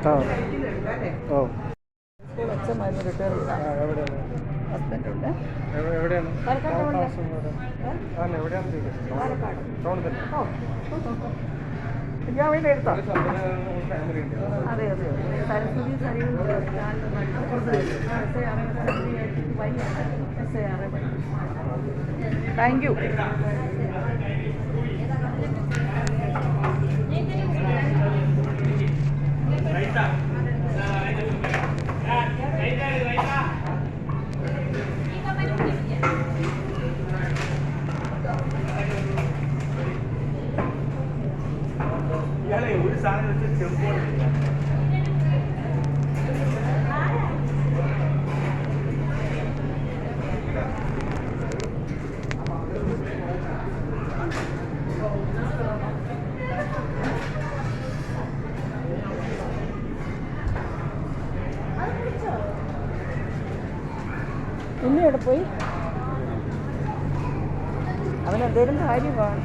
ആ ഓ റിട്ടയർ എവിടെയാണ് ഞാൻ വേണ്ടി എടുത്തോ അതെ അതെ സരസ്വതി സരിയും താങ്ക് യു está. ഇനി എവിടെ പോയി? അവൻ എന്തേലും കാര്യമാണ്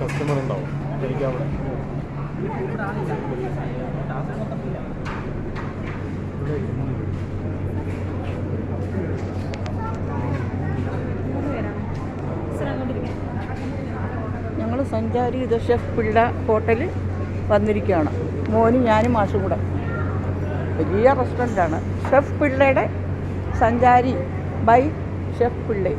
കസ്റ്റമർ ഉണ്ടാവും എനിക്ക് അവിടെ. ഞങ്ങൾ സഞ്ചാരി ഇത് ഷെഫ് പിള്ള ഹോട്ടലിൽ വന്നിരിക്കുകയാണ്. മോനും ഞാനും മാഷും കൂടെ. വലിയ റെസ്റ്റോറന്റാണ് ഷെഫ് പിള്ളയുടെ സഞ്ചാരി ബൈ ഷെഫ് പിള്ളെ.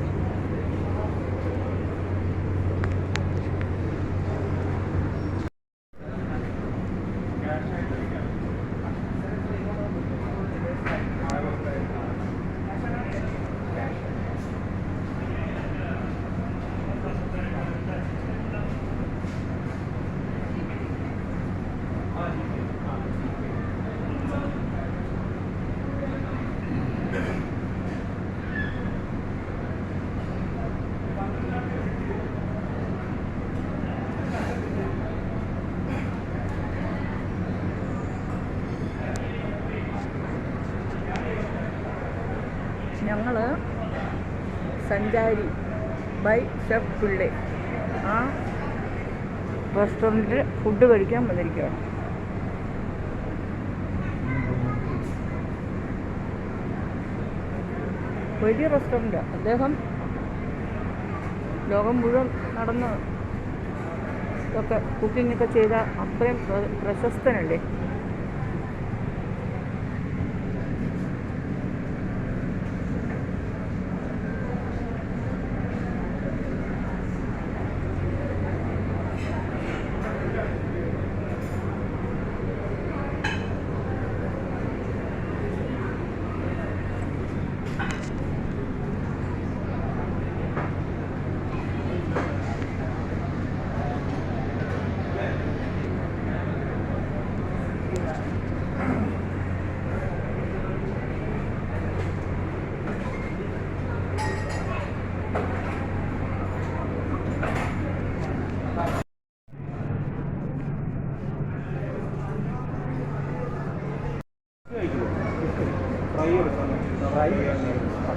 ഞങ്ങൾ സഞ്ചാരി ബൈ ഷെഫ് പിള്ളേ. ആ റെസ്റ്റോറന്റിൽ ഫുഡ് കഴിക്കാൻ വന്നിരിക്കുകയാണ് വലിയ റെസ്റ്റോറന്റാണ് അദ്ദേഹം ലോകം മുഴുവൻ നടന്ന് ഒക്കെ കുക്കിങ്ങൊക്കെ ചെയ്ത അത്രയും പ്രശസ്തനല്ലേ?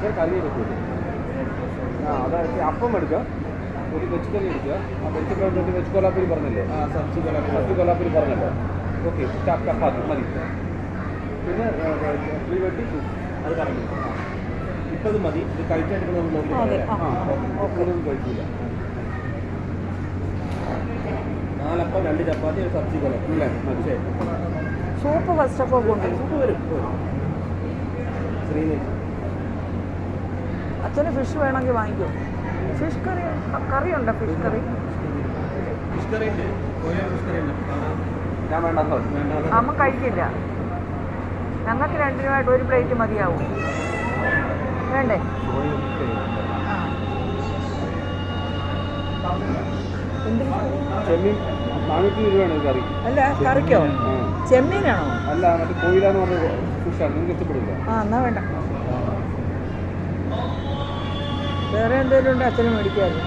അതേ കറി എടുക്കൂല ആ അതായത് അപ്പം എടുക്കുക. ഒരു വെജ് കറി എടുക്കുക. ആ വെജ് കറി വെജ് കൊലാപ്പൂരി പറഞ്ഞല്ലേ? ആ സബ്ജി കൊലാപ്പൂരി. സബ്ജി കൊലാപ്പൂരി പറഞ്ഞല്ലോ. ഓക്കെ ചപ്പാത്തി മതി. പിന്നെ ഫ്രീ വെട്ടി അത് കറങ്ങി ഇപ്പം ഇത് മതി. ഇത് നമ്മൾ നോക്കി ആ, ഒന്നും കഴിക്കില്ല നാലപ്പം രണ്ട് ചപ്പാത്തി ഒരു സബ്ജി കൊലാപ്പൂരി. അല്ലേ മതി soup first of all soup വരും ശ്രീനേഷ് അച്ഛന് ഫിഷ് വേണമെങ്കിൽ വാങ്ങിക്കോ. ഫിഷ് കറി കറി ഉണ്ടോ ഫിഷ് കറി? ഫിഷ് കറി ഉണ്ട് കോഴിയുടെ ഫിഷ് കറി ഞാൻ വേണ്ടോ വേണ്ട അമ്മ കഴിക്കില്ല. ഞങ്ങൾക്ക് രണ്ടിനുമായിട്ട് ഒരു പ്ലേറ്റ് മതിയാവും. വേണ്ടേ? അല്ല കറിക്കോ. ചെമ്മീനാണോ? അല്ല മറ്റേ കോയിലാന്ന് പറഞ്ഞ ഫിഷാണ് നിങ്ങൾക്ക് ഇഷ്ടപ്പെടില്ല. ആ എന്നാ വേണ്ട. വേറെ എന്തെങ്കിലും ഉണ്ട്? അച്ഛനെ മേടിക്കാറ്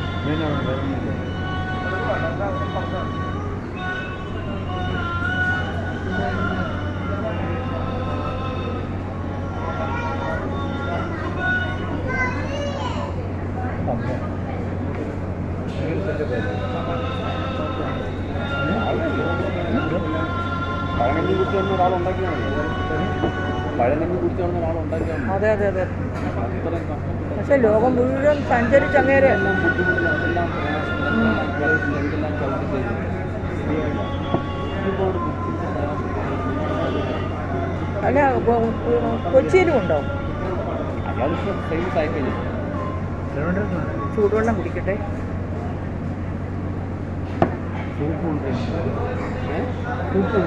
പഴനഞ്ഞി കുറിച്ച് ഒരാളുണ്ടാക്കിയാണ് ഒരാളുണ്ടാക്കിയാണ് അതെ അതെ അതെ. അത്രയും പക്ഷെ ലോകം മുഴുവൻ സഞ്ചരിച്ച് അങ്ങേരെ അല്ല. കൊച്ചിയിലും ഉണ്ടോ? ചൂടുവെള്ളം കുടിക്കട്ടെ. സൂപ്പുണ്ട് സൂപ്പ്